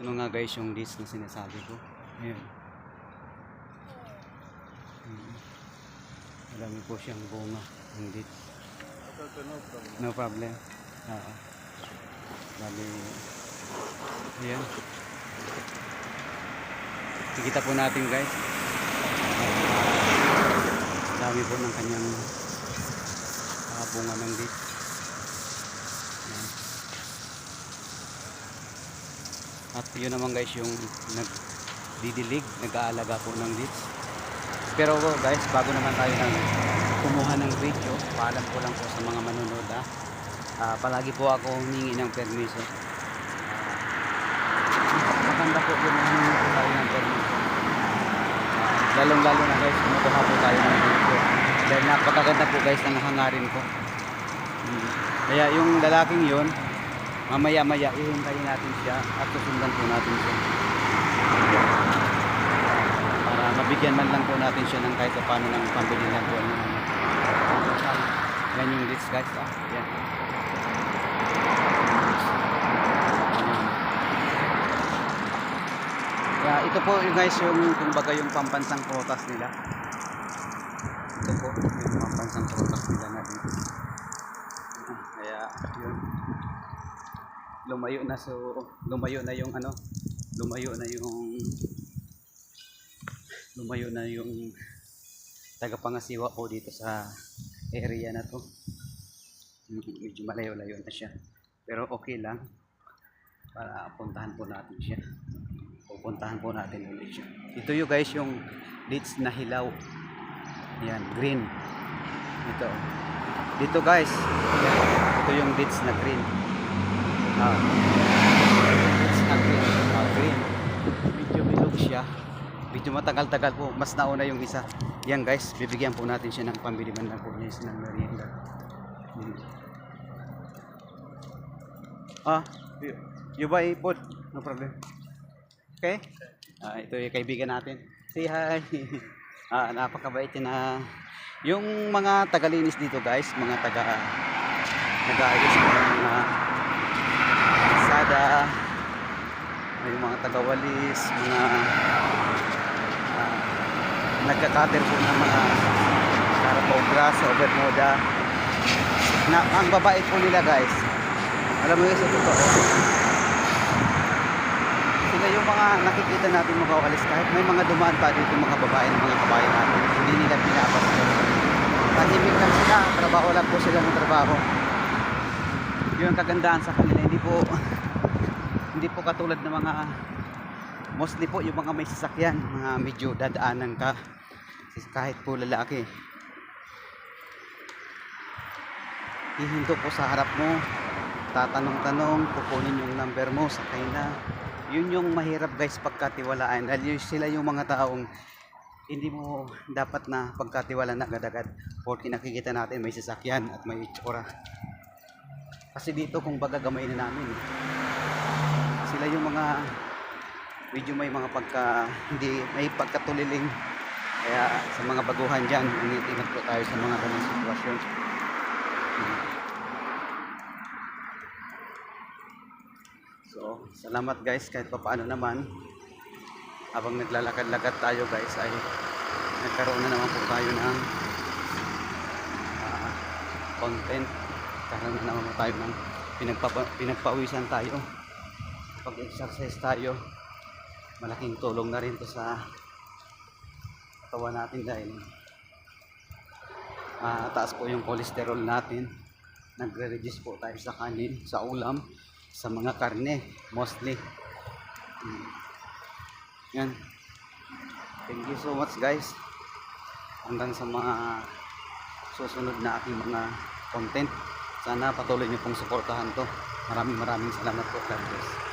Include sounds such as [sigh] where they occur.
Ito na nga guys yung dates na sinasabi ko. Ayan. Mm. Marami po siyang bunga. Date. No problem. Oo. Bali, ayan. Kikita po natin guys. Dami po ng kanyang ah, bunga ng date. At yun naman guys yung nagdidilig, nag-aalaga po ng dates. Pero guys, bago naman tayo nang kumuha ng video, paalam ko lang po sa mga manonood ha. Ah, palagi po ako humingi ng permiso. Ah, maganda po yung humingi po tayo ng permiso. Ah, lalong lalo na guys, kumukuha po tayo ng video. Dahil napakaganda po guys ng hangarin ko. Hmm. Kaya yung lalaking yun, mamaya maya ihintayin natin siya at susundan po natin siya. Para mabigyan man lang po natin siya ng kahit paano ng pambili lang po. Ng, yan yung leads guys. Ah, yan. Kaya ito po yung guys yung kumbaga yung pampansang prutas nila. Ito po yung pampansang prutas nila na dito. Ah, Kaya yun. Lumayo na so lumayo na yung ano, lumayo na yung lumayo na yung tagapangasiwa po dito sa area na to. Mm, Medyo malayo-layo na siya. Pero okay lang para puntahan po natin siya. Pupuntahan po natin ulit siya. Ito yung guys yung dates na hilaw. Yan, green. Ito. Dito guys. Ito yung dates na green. Ah. Dates na green. Ah, green. Medyo bilog siya. Medyo matagal-tagal po. Mas nauna yung isa. Yan guys, bibigyan po natin siya ng pambili man lang po niya ng merienda. Ah, you, you buy food? No problem. Okay? Ah, ito yung kaibigan natin. Say hi. [laughs] ah, napakabait na yung mga tagalinis dito guys, mga taga nag-aayos ng mga sada, may mga tagawalis, mga ah, nagkakater po ng mga Carabao grass, overmoda. Na, ang babait po nila guys. Alam mo yun sa totoo. Sila yung mga nakikita natin mga kawalis kahit may mga dumaan pa dito mga babae ng mga kabayan natin. Hindi nila pinapasok. Tahimik lang sila. Trabaho lang po sila ng trabaho. Yun ang kagandahan sa kanila. Hindi po hindi po katulad ng mga mostly po yung mga may sasakyan mga medyo dadaanan ka kahit po lalaki. Hihinto po sa harap mo tatanong-tanong kukunin yung number mo sakay na. Yun yung mahirap guys pagkatiwalaan dahil sila yung mga taong hindi mo dapat na pagkatiwalaan agad-agad. Porque nakikita natin may sasakyan at may itsura. Kasi dito kung baga gamay na namin. Sila yung mga medyo may mga pagka hindi may pagkatuliling. Kaya sa mga baguhan dyan ingat po tayo sa mga ganang sitwasyon. So salamat guys kahit pa paano naman. Habang naglalakad-lakad tayo guys ay nagkaroon na naman po tayo ng ah, content. Karoon na naman po tayo ng pinagpapa, pinagpawisan tayo pag exercise tayo malaking tulong na rin to sa katawan natin dahil ah, taas po yung cholesterol natin. Nagre-reduce po tayo sa kanin sa ulam sa mga karne mostly. Mm. yan. Thank you so much guys. Hanggang sa mga susunod na aking mga content. Sana patuloy niyo pong suportahan to. Maraming maraming salamat po God bless